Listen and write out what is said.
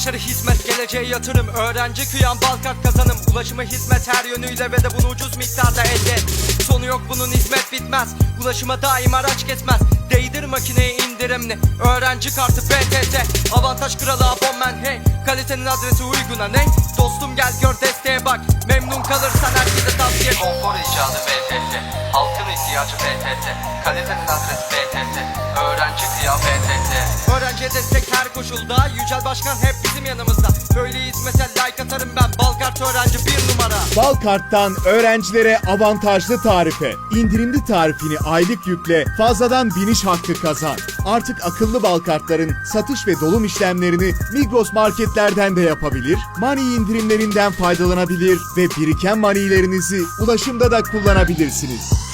Gençlere hizmet geleceğe yatırım. Öğrenci kıyan balkart kazanım. Ulaşıma hizmet her yönüyle ve de bunu ucuz miktarda elde et. Sonu yok bunun hizmet bitmez. Ulaşıma daim araç kesmez Değdir makineye indirimli Öğrenci kartı PTT Avantaj kralı abonman hey. Kalitenin adresi uyguna ne? Dostum gel gör desteğe bak. Memnun kalırsan herkese tavsiye Konfor icadı BTT Halkın ihtiyacı BTT Kalitenin adresi BTT Öğrenci kıya BTT Öğrenciye destek her koşulda Yücel Başkan hep bizim yanımızda Böyle hizmete like atarım ben Balkart öğrenci bir numara Balkart'tan öğrencilere avantajlı tarife, indirimli tarifini aylık yükle, fazladan biniş hakkı kazan. Artık akıllı Balkartların satış ve dolum işlemlerini Migros marketlerden de yapabilir, money indirimlerinden faydalanabilir ve biriken moneylerinizi ulaşımda da kullanabilirsiniz.